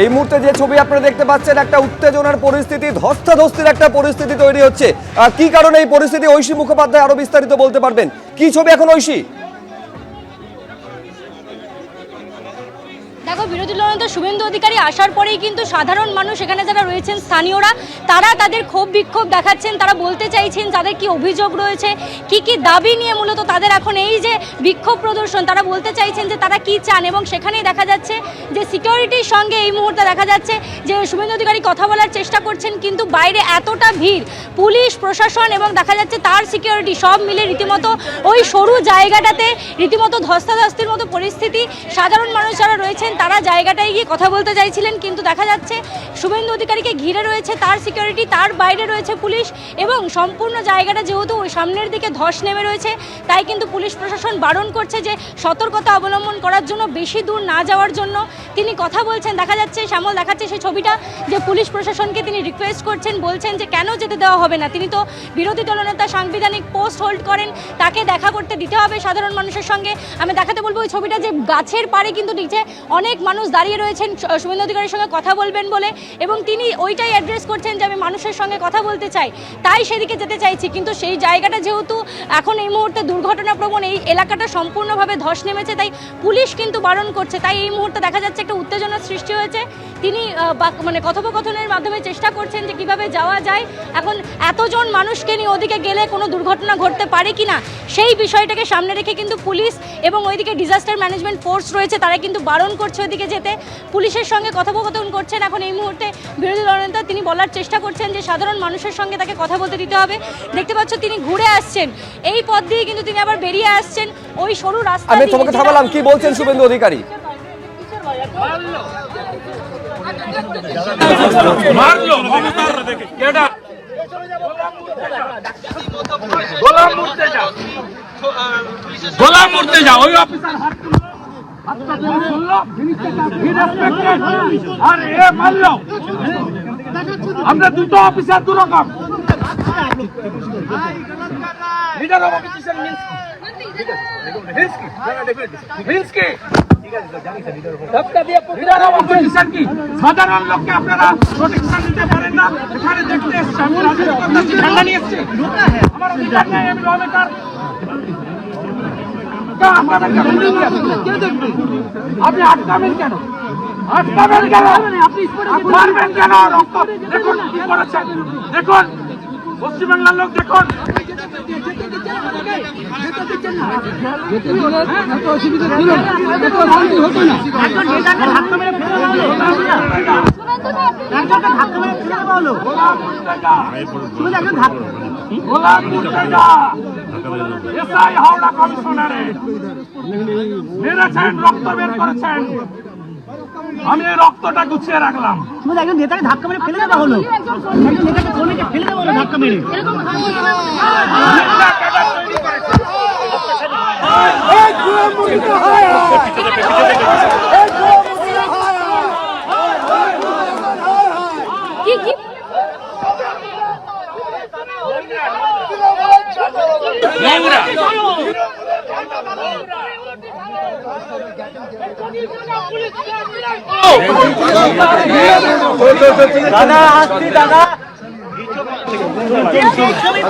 এই মুহূর্তে যে ছবি আপনারা দেখতে পাচ্ছেন একটা উত্তেজনার পরিস্থিতি, ধস্তাধস্তির একটা পরিস্থিতি তৈরি হচ্ছে। কি কারণে এই পরিস্থিতি? ঐশী মুখোপাধ্যায় আরও বিস্তারিত বলতে পারবেন। কি ছবি এখন ঐশী? দেখো, বিরোধী দলনেতা শুভেন্দু অধিকারী আসার পরেই কিন্তু সাধারণ মানুষ এখানে যারা রয়েছেন, স্থানীয়রা, তারা তাদের ক্ষোভ বিক্ষোভ দেখাচ্ছেন, তারা বলতে চাইছেন তাদের কি অভিযোগ রয়েছে, কি কি দাবি নিয়ে মূলত তাদের এখন এই যে বিক্ষোভ প্রদর্শন, তারা বলতে চাইছেন যে তারা কি চান এবং সেখানেই দেখা যাচ্ছে যে সিকিউরিটির সঙ্গে এই মুহূর্তে দেখা যাচ্ছে যে শুভেন্দু অধিকারী কথা বলার চেষ্টা করছেন, কিন্তু বাইরে এতটা ভিড়, পুলিশ, প্রশাসন এবং দেখা যাচ্ছে তার সিকিউরিটি সব মিলে রীতিমতো ওই সরু জায়গাটাতে রীতিমতো ধস্তাধস্তির মতো পরিস্থিতি, সাধারণ মানুষ যারা রয়েছেন তারা জায়গাটায় গিয়ে কথা বলতে চাইছিলেন, কিন্তু দেখা যাচ্ছে শুভেন্দু অধিকারীকে ঘিরে রয়েছে তার সিকিউরিটি তার বাইরে রয়েছে পুলিশ এবং সম্পূর্ণ জায়গাটা যেহেতু ওই সামনের দিকে ধস নেমে রয়েছে, তাই কিন্তু পুলিশ প্রশাসন বারণ করছে যে সতর্কতা অবলম্বন করার জন্য বেশি দূর না যাওয়ার জন্য। তিনি কথা বলছেন, দেখা যাচ্ছে, শ্যামল দেখাচ্ছে সেই ছবিটা যে পুলিশ প্রশাসনকে তিনি রিকোয়েস্ট করছেন, বলছেন যে কেন যেতে দেওয়া হবে না। তিনি তো বিরোধী দলনেতা সাংবিধানিক পোস্ট হোল্ড করেন, তাকে দেখা করতে দিতে হবে সাধারণ মানুষের সঙ্গে। আমি দেখাতে বলব ওই ছবিটা যে গাছের পাড়ে কিন্তু নিচে অনেক মানুষ দাঁড়িয়ে রয়েছেন, স- শুভেন্দু অধিকারীর সঙ্গে কথা বলবেন বলে, এবং তিনি ওইটাই অ্যাড্রেস করছেন যে আমি মানুষের সঙ্গে কথা বলতে চাই। তাই সেদিকে যেতে চাইছি, কিন্তু সেই জায়গাটা যেহেতু এখন এই মুহূর্তে দুর্ঘটনাপ্রবণ, এই এলাকাটা সম্পূর্ণভাবে ধস নেমেছে, তাই পুলিশ কিন্তু বারণ করছে। তাই এই মুহূর্তে দেখা যাচ্ছে একটা উত্তেজনার সৃষ্টি হয়েছে। তিনি মানে কথোপকথনের মাধ্যমে চেষ্টা করছেন যে কীভাবে যাওয়া যায়। এখন এতজন মানুষকে নিয়ে ওদিকে গেলে কোনো দুর্ঘটনা ঘটতে পারে কিনা সেই বিষয়টাকে সামনে রেখে কিন্তু পুলিশ এবং ওইদিকে ডিজাস্টার ম্যানেজমেন্ট ফোর্স রয়েছে, তারা কিন্তু বারণ করছে ওইদিকে যেতে পুলিশের সঙ্গে কথোপকথন করছেন। এখন এই মুহূর্তে বিরোধী দলনেতা তিনি বলার চেষ্টা করছেন যে সাধারণ মানুষের সঙ্গে তাকে কথা বলতে দিতে হবে। দেখতে পাচ্ছ তিনি ঘুরে আসছেন। এই পথ দিয়ে কিন্তু তিনি আবার বেরিয়ে আসছেন। ওই সরু রাস্তা আমি তোমাকে থামালাম। কি বলছেন শুভেন্দু অধিকারী? মারলো। কেডা? গোলাম মুড়তে যা। গোলাম মুড়তে যা। ওই অফিসার হাত আর এ মারলো আমরা দুটো অফিসার দু রকম। লিডার অফ অপোজিশন সাধারণ লোককে আপনারা প্রোটেকশন দিতে পারেন না। এখানে দেখতে এসছি, আমি ঠান্ডা নিয়ে এসছি? আমার অধিকার নেই, আমি লবেকার আপনি আটকাবেন কেন? আটকাবেন কেন? মারবেন কেন? রক্ত দেখুন কি করেছেন দেখুন পশ্চিমবাংলার লোক দেখুন। গোলাম মুর্তজা এসআই হাওড়া কমিশনারে মেরেছেন রক্ত বের করেছেন আমি এই রক্তটা গুছিয়ে রাখলাম শুধু একজন নেতাকে ধাক্কা মেরে ফেলে দেওয়া হলো একজন নেতাকে কর্মীকে ফেলে দেওয়া হলো ধাক্কা মেরে কি মারলো আসছি দাদা। এসআই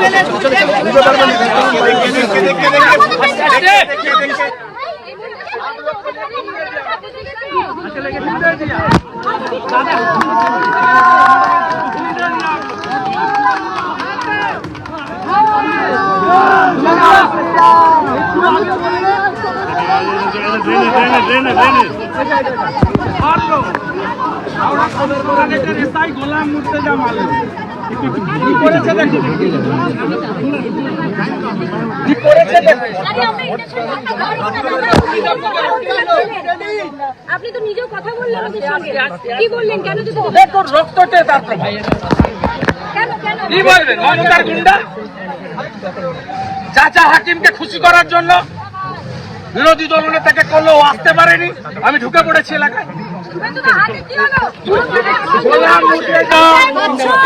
গোলাম কি করেছে দেখুন কি করেছে আপনি তো নিজেও কথা বললেন ওদের সঙ্গে কি বললেন কেন তার কেন কেন কি বলবেন গুন্ডা চাচা হাকিমকে খুশি করার জন্য বিরোধী দল নেতাকে করলেও আসতে পারেনি। আমি ঢুকে পড়েছি এলাকায়।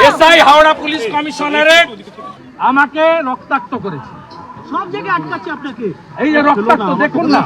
এসআই হাওড়া পুলিশ কমিশনের আমাকে রক্তাক্ত করেছে। সব জায়গায় আটকাচ্ছে আপনাকে। এই যে রক্তাক্ত দেখুন না।